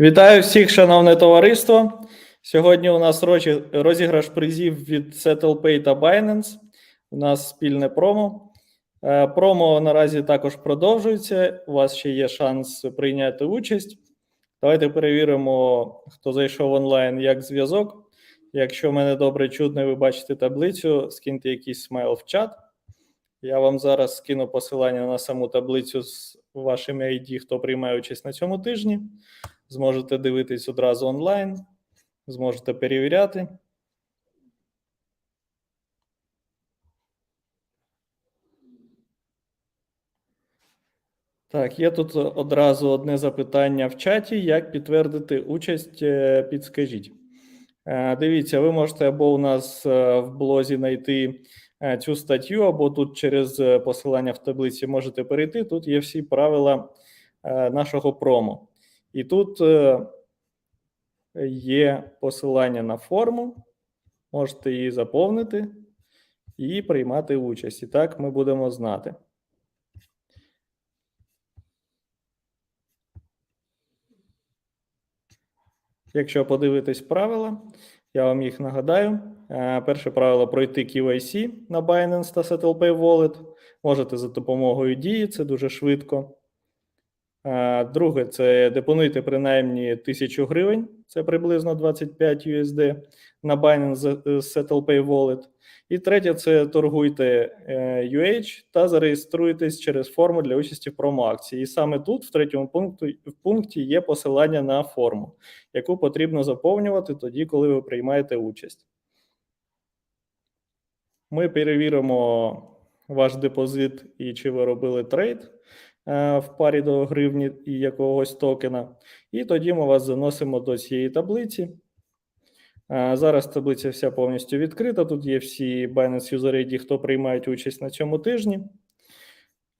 Вітаю всіх, шановне товариство. Сьогодні у нас розіграш призів від SettlePay та Binance. У нас спільне промо. Е, Промо наразі також продовжується. У вас ще є шанс прийняти участь. Давайте перевіримо, хто зайшов онлайн, як зв'язок. Якщо мене добре чутно, і ви бачите таблицю, скиньте якийсь смайл в чат. Я вам зараз скину посилання на саму таблицю з вашими ID, хто приймає участь на цьому тижні. Зможете дивитись одразу онлайн, зможете перевіряти. Так, є тут одразу одне запитання в чаті. Як підтвердити участь? Е, Підскажіть. Е, Дивіться, ви можете або у нас е, в блозі знайти цю статтю, або тут через посилання в таблиці можете перейти. Тут є всі правила нашого промо. І тут е, є посилання на форму, можете її заповнити і приймати участь. І так ми будемо знати. Якщо подивитись правила, я вам їх нагадаю. Е, Перше правило пройти KYC на Binance та SettlePay Wallet. Можете за допомогою дії, це дуже швидко. Е, Друге, це депонуйте принаймні 1000 гривень, це приблизно 25 USD на Binance з- з SettlePay Wallet. І третє, це торгуйте е, UH та зареєструйтесь через форму для участі в промоакції. І саме тут, в третьому пункті, в пункті, є посилання на форму, яку потрібно заповнювати тоді, коли ви приймаєте участь. Ми перевіримо ваш депозит і чи ви робили трейд е, в парі до гривні і якогось токена. І тоді ми вас заносимо до цієї таблиці. Е, Зараз таблиця вся повністю відкрита. Тут є всі Binance User ID, хто приймають участь на цьому тижні.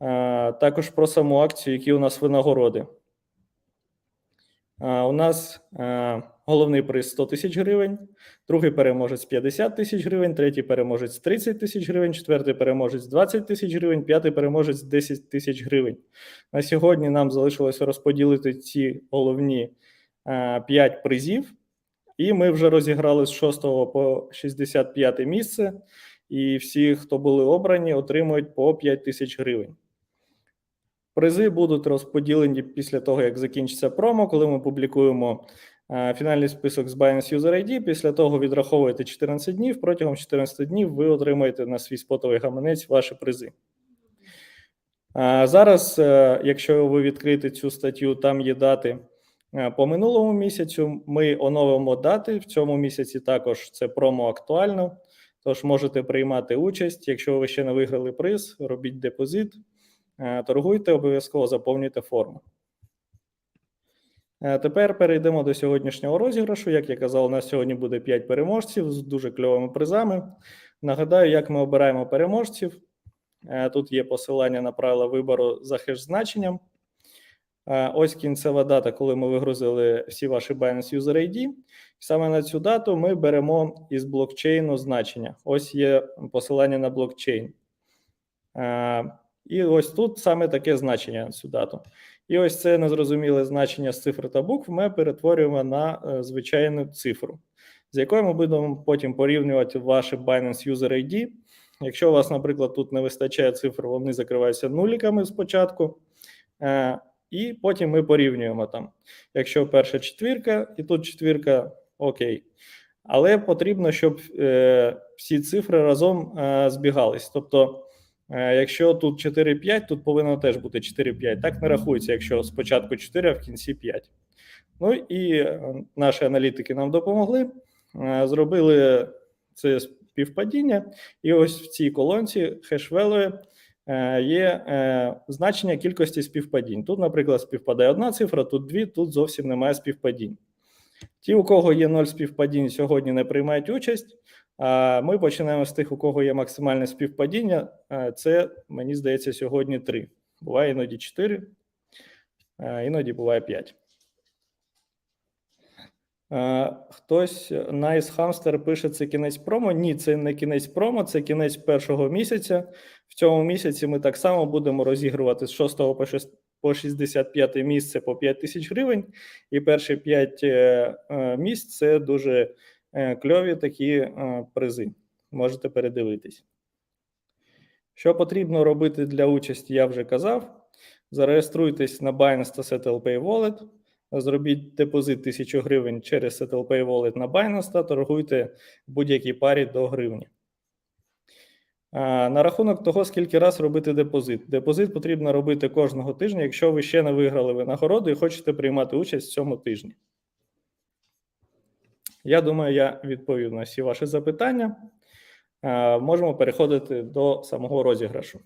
Е, Також про саму акцію, які у нас винагороди. Е, У нас е, головний приз 100 тисяч гривень, другий переможець 50 тисяч гривень, третій переможець 30 тисяч гривень, четвертий переможець 20 тисяч гривень, п'ятий переможець 10 тисяч гривень. На сьогодні нам залишилося розподілити ці головні 5 призів, і ми вже розіграли з 6 по 65 місце. І всі, хто були обрані, отримують по 5 тисяч гривень. Призи будуть розподілені після того, як закінчиться промо, коли ми публікуємо е, фінальний список з Binance User ID. Після того відраховуєте 14 днів. Протягом 14 днів ви отримаєте на свій спотовий гаманець ваші призи. А Зараз, е, якщо ви відкрите цю статтю, там є дати е, по минулому місяцю. Ми оновимо дати в цьому місяці. Також це промо актуально. Тож можете приймати участь. Якщо ви ще не виграли приз, робіть депозит. Е, Торгуйте, обов'язково заповнюйте форму. Е, Тепер перейдемо до сьогоднішнього розіграшу. Як я казав, у нас сьогодні буде 5 переможців з дуже кльовими призами. Нагадаю, як ми обираємо переможців. Е, Тут є посилання на правила вибору за хеш-значенням. Ось кінцева дата, коли ми вигрузили всі ваші Binance User ID. Саме на цю дату ми беремо із блокчейну значення. Ось є посилання на блокчейн. І ось тут саме таке значення на цю дату. І ось це незрозуміле значення з цифр та букв ми перетворюємо на е, звичайну цифру, з якою ми будемо потім порівнювати ваше Binance User ID. Якщо у вас, наприклад, тут не вистачає цифр, вони закриваються нуліками спочатку. Е, і потім ми порівнюємо там. Якщо перша четвірка, і тут четвірка, окей. Але потрібно, щоб е, всі цифри разом е, збігались. Тобто, якщо тут 4-5, тут повинно теж бути 4-5. Так не рахується, якщо спочатку 4, а в кінці 5. Ну і е, наші аналітики нам допомогли, е, зробили це співпадіння, і ось в цій колонці е, є е, значення кількості співпадінь. Тут, наприклад, співпадає одна цифра, тут дві, тут зовсім немає співпадінь. Ті, у кого є ноль співпадінь, сьогодні не приймають участь. Ми починаємо з тих, у кого є максимальне співпадіння. Е, Це, мені здається, сьогодні 3. Буває іноді 4, е, іноді буває 5. Е, Хтось Nice Hamster пише, це кінець промо. Ні, це не кінець промо, це кінець першого місяця. В цьому місяці ми так само будемо розігрувати з 6 по 6 по 65 місце по 5 тисяч гривень, і перші 5 е, е, місць це дуже кльові такі е, призи. Можете передивитись. Що потрібно робити для участі, я вже казав. Зареєструйтесь на Binance та SettlePay Wallet, зробіть депозит 1000 гривень через SettlePay Wallet на Binance та торгуйте будь-якій парі до гривні. На рахунок того, скільки раз робити депозит. Депозит потрібно робити кожного тижня, якщо ви ще не виграли винагороду і хочете приймати участь в цьому тижні. Я думаю, я відповів на всі ваші запитання. Можемо переходити до самого розіграшу.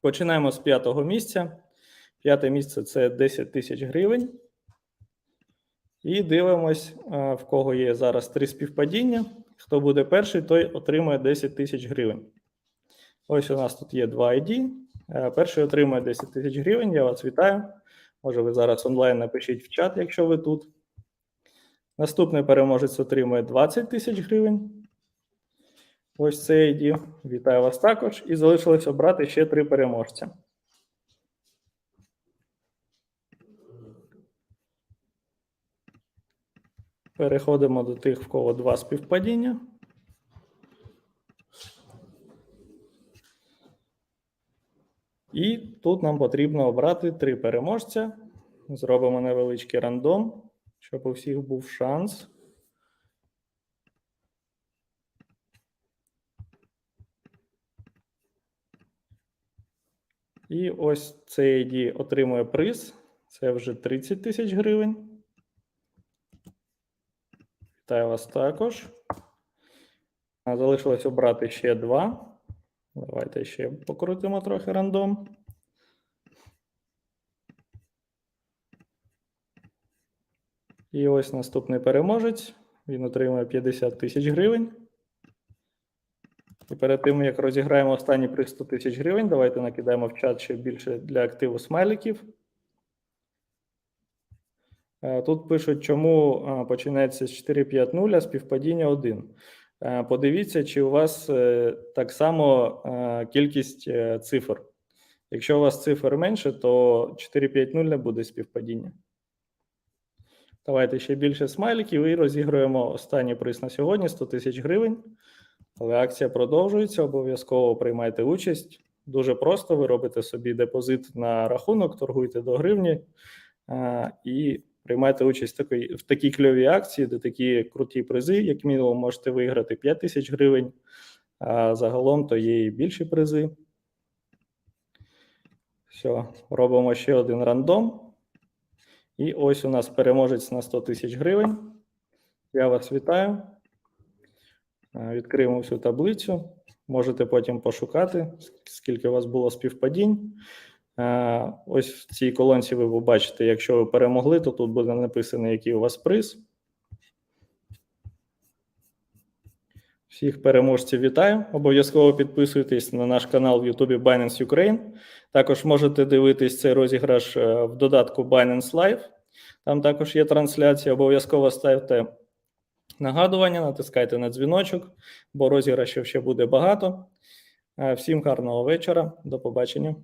Починаємо з п'ятого місця. П'яте місце це 10 тисяч гривень. І дивимось, в кого є зараз три співпадіння. Хто буде перший, той отримує 10 тисяч гривень. Ось у нас тут є два ID. Е, Перший отримує 10 тисяч гривень. Я вас вітаю. Може, ви зараз онлайн напишіть в чат, якщо ви тут. Наступний переможець отримує 20 тисяч гривень. Ось це ID. Вітаю вас також. І залишилось обрати ще три переможця. Переходимо до тих, в кого два співпадіння. І тут нам потрібно обрати три переможця. Зробимо невеличкий рандом, щоб у всіх був шанс. І ось цей ID отримує приз. Це вже 30 тисяч гривень. Вітаю вас також. Залишилось обрати ще два. Давайте ще покрутимо трохи рандом. І ось наступний переможець. Він отримує 50 тисяч гривень. І перед тим, як розіграємо останній приз 100 тисяч гривень, давайте накидаємо в чат ще більше для активу смайликів. Е, Тут пишуть, чому е, починається з 450, а співпадіння 1. Е, Подивіться, чи у вас так само кількість цифр. Якщо у вас цифр менше, то 450 не буде співпадіння. Давайте ще більше смайликів і розігруємо останній приз на сьогодні 100 тисяч гривень. Але акція продовжується, обов'язково приймайте участь. Дуже просто, ви робите собі депозит на рахунок, торгуйте до гривні і приймайте участь в такій, в такій кльовій акції, де такі круті призи, як мінімум, можете виграти 5 тисяч гривень, а загалом то є і більші призи. Все, робимо ще один рандом. І ось у нас переможець на 100 тисяч гривень. Я вас вітаю. Е, Відкриємо всю таблицю. Можете потім пошукати, скільки у вас було співпадінь. Е, Ось в цій колонці ви побачите, якщо ви перемогли, то тут буде написано, який у вас приз. Всіх переможців вітаю. Обов'язково підписуйтесь на наш канал в YouTube Binance Ukraine. Також можете дивитись цей розіграш е, в додатку Binance Live. Там також є трансляція. Обов'язково ставте нагадування, натискайте на дзвіночок, бо розіграшів ще буде багато. Е, Всім гарного вечора. До побачення.